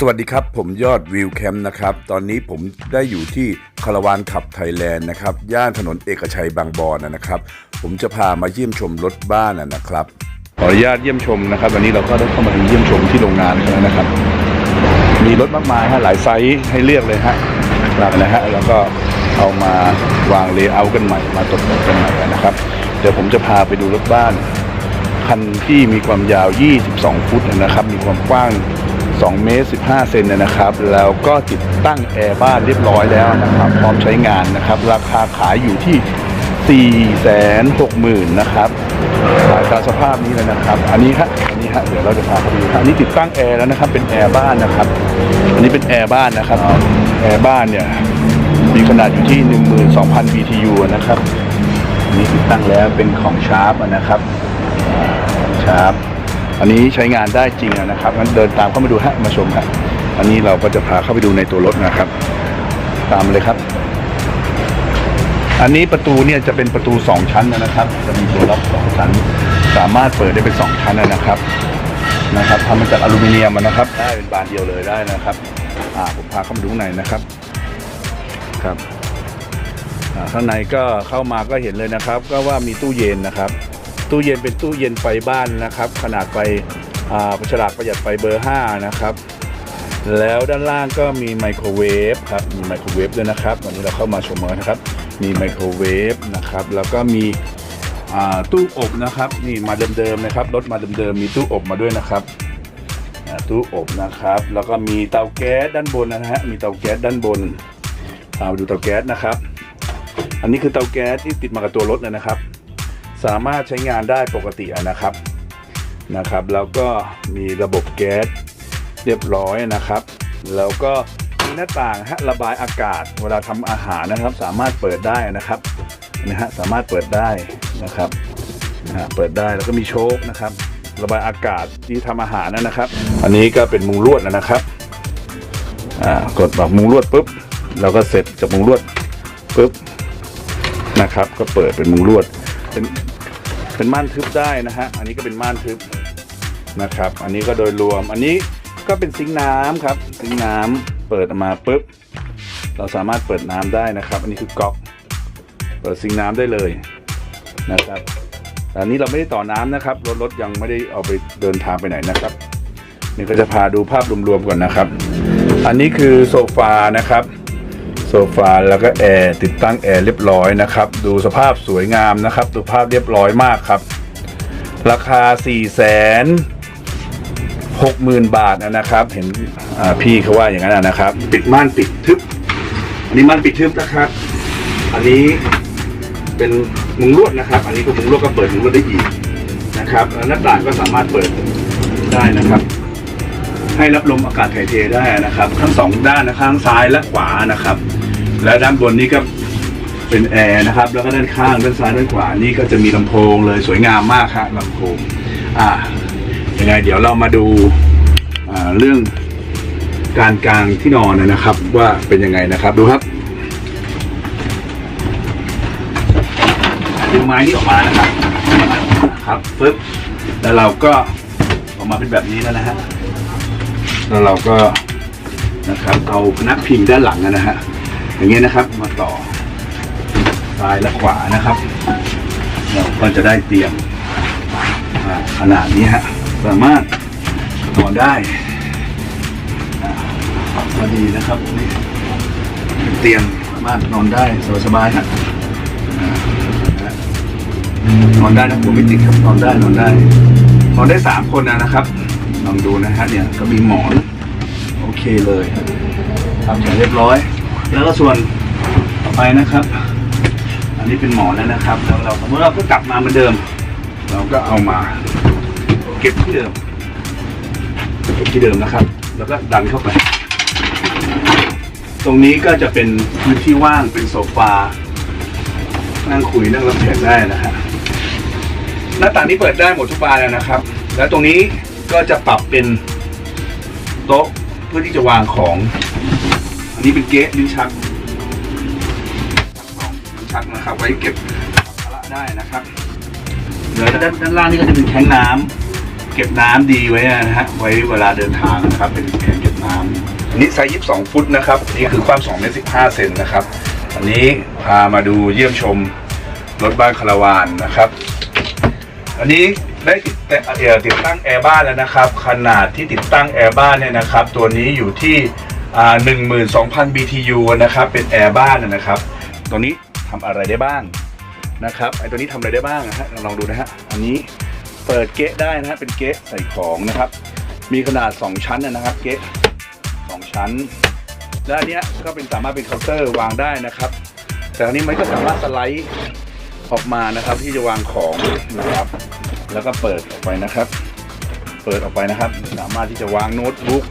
สวัสดีครับ ผมยอดวิวแคมป์นะครับ ตอนนี้ผมได้อยู่ที่คาราวานขับไทยแลนด์นะครับ ย่านถนนเอกชัยบางบอนนะครับ ผมจะพามาเยี่ยมชมรถบ้านนะนะครับ ขออนุญาตเยี่ยมชมนะครับวันนี้เราก็ได้เข้ามาเยี่ยมชมที่โรงงานแล้วนะครับ มีรถมากมายฮะหลายไซส์ให้เลือกเลยฮะหลักนะฮะแล้วก็เอามาวางเลเยอร์กันใหม่มาตกแต่งกันใหม่นะครับ เดี๋ยวผมจะพาไปดูรถบ้านคันที่มีความยาว 22 ฟุตนะครับ มีความกว้าง 2เมตร15 เซนนะครับ แล้วก็ติดตั้งแอร์บ้านเรียบร้อยแล้วนะครับ พร้อมใช้งานนะครับ ราคาขายอยู่ที่ 460,000นะครับขายตามสภาพนี้เลยนะครับ อันนี้ฮะอันนี้ฮะเดี๋ยวเราจะพาไปดูอันนี้ติดตั้งแอร์แล้วนะครับ เป็นแอร์บ้านนะครับ อันนี้เป็นแอร์บ้านนะครับแอร์บ้านเนี่ยมีขนาดอยู่ที่ 12,000 BTU นะครับอันนี้ติดตั้งแล้วเป็นของชาร์ปนะครับชาร์ป อันนี้ใช้งานได้จริงนะครับงั้นเดินตามเข้ามาดูฮะมาชมฮะอันนี้เราก็จะพาเข้าไปดูในตัวรถนะครับ ตามเลยครับ อันนี้ประตูเนี่ยจะเป็นประตูสองชั้นนะครับ จะมีตัวล็อกสองชั้น สามารถเปิดได้เป็นสองชั้นนะครับนะครับทำมาจากอลูมิเนียมนะครับ ได้เป็นบานเดียวเลยได้นะครับอ่าผมพาเข้ามาดูข้างในนะครับครับข้างในก็เข้ามาก็เห็นเลยนะครับ ก็ว่ามีตู้เย็นนะครับ ตู้เย็นเป็นตู้เย็นไฟบ้านนะครับ ขนาดไฟอ่าฉลากประหยัดไฟเบอร์ 5 นะครับ แล้วด้านล่างก็มีไมโครเวฟครับ มีไมโครเวฟด้วยนะครับ วันนี้เราเข้ามาชมกันนะครับ มีไมโครเวฟนะครับ แล้วก็มีอ่าตู้อบนะครับ นี่มาเดิมๆนะครับรถมาเดิมๆมีตู้อบมาด้วยนะครับอ่าตู้อบนะครับ แล้วก็มีเตาแก๊สด้านบนนะฮะ มีเตาแก๊สด้านบนเอาดูเตาแก๊สนะครับ อันนี้คือเตาแก๊สที่ติดมากับตัวรถเลยนะครับ สามารถใช้งานได้ปกตินะครับนะครับ แล้วก็มีระบบแก๊สเรียบร้อยนะครับ แล้วก็มีหน้าต่างฮะระบายอากาศ เวลาทำอาหารนะครับ สามารถเปิดได้นะครับนะฮะสามารถเปิดได้นะครับนะฮะเปิดได้แล้วก็มีโชคนะครับ ระบายอากาศที่ทำอาหารนะครับ อันนี้ก็เป็นมุงลวดนะครับอ่ากดแบบมุงลวดปุ๊บเราก็เสร็จจากมุงลวดปุ๊บนะครับ ก็เปิดเป็นมุงลวดเป็น เป็นม่านทึบได้นะฮะ อันนี้ก็เป็นม่านทึบนะครับ อันนี้ก็โดยรวม อันนี้ก็เป็นซิงน้ำครับ ซิงน้ำเปิดออกมาปุ๊บ เราสามารถเปิดน้ำได้นะครับ อันนี้คือก๊อก เปิดซิงน้ำได้เลยนะครับแต่อันนี้เราไม่ได้ต่อน้ำนะครับรถรถยังไม่ได้เอาไปเดินทางไปไหนนะครับ นี่ก็จะพาดูภาพรวมๆก่อนนะครับ อันนี้คือโซฟานะครับ โซฟาแล้วก็แอร์ติดตั้งแอร์เรียบร้อยนะครับ ดูสภาพสวยงามนะครับดูภาพเรียบร้อยมากครับ ราคา4 6 0 0 0 0 บาทนะครับ เห็นพี่เขาว่าอย่างนั้นนะครับ ปิดม่านปิดทึบ อันนี้ม่านปิดทึบนะครับ อันนี้เป็นมุงลวดนะครับ อันนี้ก็มุงลวดก็เปิดมุงลวดได้อีกนะครับหน้าต่างก็สามารถเปิดได้นะครับ ให้รับลมอากาศถ่ายเทได้นะครับ ทั้งสองด้านนะข้างซ้ายและขวานะครับ และด้านบนนี้ก็เป็นแอร์นะครับ แล้วก็ด้านข้างด้านซ้ายด้านขวานี่ก็จะมีลำโพงเลยสวยงามมากครับลำโพงอ่ายังไงเดี๋ยวเรามาดูเรื่องการกลางที่นอนนะครับ ว่าเป็นยังไงนะครับดูครับดึงไม้นี่ออกมานะครับครับปึ๊บแล้วเราก็ออกมาเป็นแบบนี้แล้วนะฮะ แล้วเราก็นะครับเอาพนักพิงด้านหลังนะฮะอย่างเงี้ยนะครับมาต่อซ้ายและขวานะครับ เราก็จะได้เตียงขนาดนี้ฮะสามารถนอนได้พอดีนะครับนี่เป็นเตียงสามารถนอนได้สบายๆฮะนอนได้นะผมไม่ติดครับนอนได้นอนได้นอนได้สามคนนะนะครับ ลองดูนะฮะเนี่ยก็มีหมอน โอเคเลยทำเสร็จเรียบร้อย แล้วก็ส่วนต่อไปนะครับ อันนี้เป็นหมอนแล้วนะครับแล้วเราสมมติเราก็กลับมาเหมือนเดิม เราก็เอามา เก็บที่เดิมเก็บที่เดิมนะครับ แล้วก็ดันเข้าไป ตรงนี้ก็จะเป็นพื้นที่ว่างเป็นโซฟานั่งคุยนั่งรับแขกได้นะฮะหน้าต่างนี้เปิดได้หมดทุกบานเลยนะครับ แล้วตรงนี้ ก็จะปรับเป็นโต๊ะเพื่อที่จะวางของ อันนี้เป็นเก๊ะลิ้นชักลิ้นชักนะครับ ไว้เก็บภาระได้นะครับแล้วด้านด้านล่างนี่ก็จะเป็นแทงน้ำเก็บน้ำดีไว้นะฮะไว้เวลาเดินทางนะครับ เป็นแทงเก็บน้ำอันนี้ไซส์22 ฟุตนะครับนี่คือความ2เมตร15เซนนะครับอันนี้พามาดูเยี่ยมชมรถบ้านคาราวานนะครับ อันนี้ได้ติดแต่เออติดตั้งแอร์บ้านแล้วนะครับ ขนาดที่ติดตั้งแอร์บ้านเนี่ยนะครับ ตัวนี้อยู่ที่อ่า12,000 BTU นะครับ เป็นแอร์บ้านนะครับ ตัวนี้ทำอะไรได้บ้างนะครับ ไอตัวนี้ทำอะไรได้บ้างนะฮะลองดูนะฮะ อันนี้เปิดเกะได้นะฮะ เป็นเกะใส่ของนะครับ มีขนาด 2 ชั้นนะครับ เกะสองชั้น และอันเนี้ยก็เป็นสามารถเป็นเคาน์เตอร์วางได้นะครับ แต่อันนี้มันก็สามารถสไลด์ ออกมานะครับที่จะวางของนะครับ แล้วก็เปิดออกไปนะครับ เปิดออกไปนะครับ สามารถที่จะวางโน้ตบุ๊ก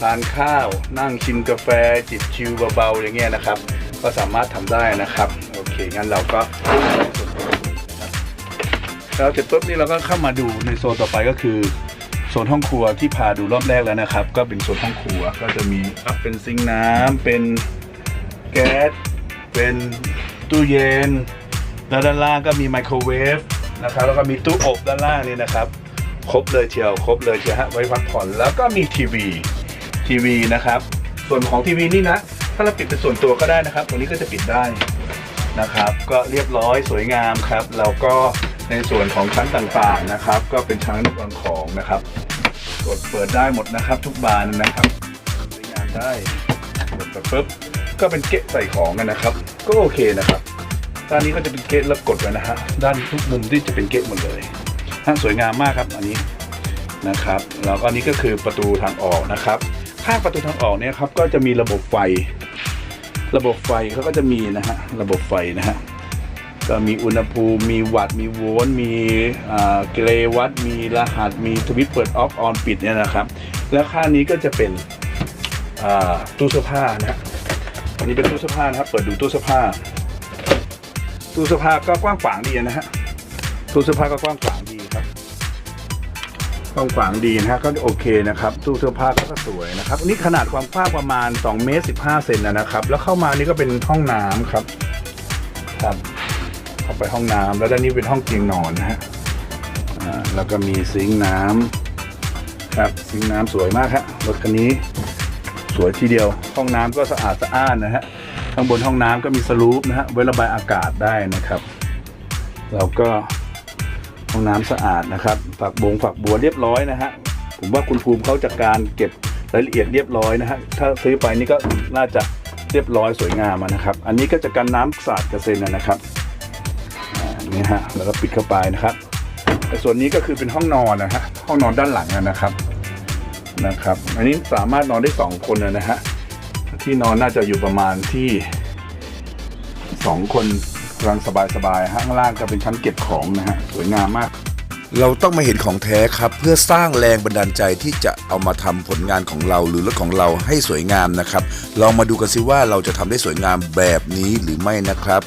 ทานข้าว นั่งชิมกาแฟจิบชิลเบาๆอย่างเงี้ยนะครับ ก็สามารถทำได้นะครับ โอเคงั้นเราก็เราเสร็จปุ๊บนี่เราก็เข้ามาดูในโซนต่อไปก็คือโซนห้องครัวที่พาดูรอบแรกแล้วนะครับ ก็เป็นโซนห้องครัวก็จะมีเป็นซิงน้ำเป็นแก๊สเป็นตู้เย็น แล้วด้านล่างก็มีไมโครเวฟนะครับแล้วก็มีตู้อบด้านล่างนี่นะครับ ครบเลยเชียวครบเลยเชียวฮะไว้พักผ่อนแล้วก็มีทีวีทีวีนะครับ ส่วนของทีวีนี่นะ ถ้าเราปิดเป็นส่วนตัวก็ได้นะครับ ตรงนี้ก็จะปิดได้นะครับ ก็เรียบร้อยสวยงามครับแล้วก็ในส่วนของชั้นต่างๆนะครับ ก็เป็นชั้นวางของนะครับกดเปิดได้หมดนะครับ ทุกบานนะครับใช้งานได้กดปปุ๊บก็เป็นเกะใส่ของกันนะครับ ก็โอเคนะครับ ด้านนี้ก็จะเป็นเกตแล้วกดไว้นะฮะด้านทุกมุมที่จะเป็นเกตหมดเลยฮะสวยงามมากครับอันนี้นะครับแล้วก็นนี้ก็คือประตูทางออกนะครับ ข้างประตูทางออกเนี่ยครับก็จะมีระบบไฟ ระบบไฟเขาก็จะมีนะฮะระบบไฟนะฮะก็มีอุณหภูมิมีวัตต์มีโวลต์มีเกรวัตมีรหัส มีทวิตเปิดออฟออนปิดเนี่ยนะครับ แล้วข้างนี้ก็จะเป็นตู้เสื้อผ้านะฮะอันนี้เป็นตู้เสื้อผ้านะครับ เปิดดูตู้เสื้อผ้า ตู้เสื้อผ้าก็กว้างขวางดีนะฮะตู้เสื้อผ้าก็กว้างขวางดีครับกว้างขวางดีนะฮะก็โอเคนะครับตู้เสื้อผ้าก็สวยนะครับนนี้ขนาดความกว้างประมาณ2เมตร15เซนนะครับ แล้วเข้ามานี่ก็เป็นห้องน้ำครับครับ เข้าไปห้องน้ำแล้วด้านนี้เป็นห้องเตียงนอนนะฮะอ่าแล้วก็มีซิงค์น้ำครับซิงค์น้ำสวยมากฮะรถคันนี้สวยทีเดียว ห้องน้ำก็สะอาดสะอ้านนะฮะ ข้างบนห้องน้ำก็มีสลูปนะฮะไว้ระบายอากาศได้นะครับแล้วก็ห้องน้ำสะอาดนะครับ ฝักบงฝักบัวเรียบร้อยนะฮะผมว่าคุณภูมิเขาจัดการเก็บรายละเอียดเรียบร้อยนะฮะถ้าซื้อไปนี่ก็น่าจะเรียบร้อยสวยงามนะครับ อันนี้ก็จะกันน้ำสาดกระเซ็นนะครับอ่านี่ฮะแล้วก็ปิดเข้าไปนะครับแต่ส่วนนี้ก็คือเป็นห้องนอนนะฮะห้องนอนด้านหลังนะครับนะครับ อันนี้สามารถนอนได้สองคนนะฮะ ที่นอนน่าจะอยู่ประมาณที่สองคนกำลังสบายๆข้างล่างก็เป็นชั้นเก็บของนะฮะสวยงามมาก เราต้องมาเห็นของแท้ครับ เพื่อสร้างแรงบันดาลใจที่จะเอามาทำผลงานของเราหรือรถของเราให้สวยงามนะครับลองมาดูกันสิว่าเราจะทำได้สวยงามแบบนี้หรือไม่นะครับ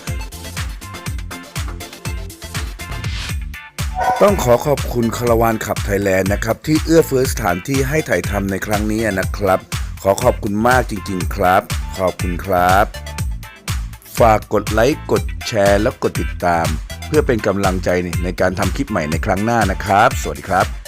ต้องขอขอบคุณคารวานขับไทยแลนด์นะครับ ที่เอื้อเฟื้อสถานที่ให้ถ่ายทำในครั้งนี้นะครับ ขอขอบคุณมากจริง ๆ ครับ ขอบคุณครับ ฝากกดไลค์ กดแชร์ และกดติดตาม เพื่อเป็นกำลังใจในการทำคลิปใหม่ในครั้งหน้านะครับ สวัสดีครับ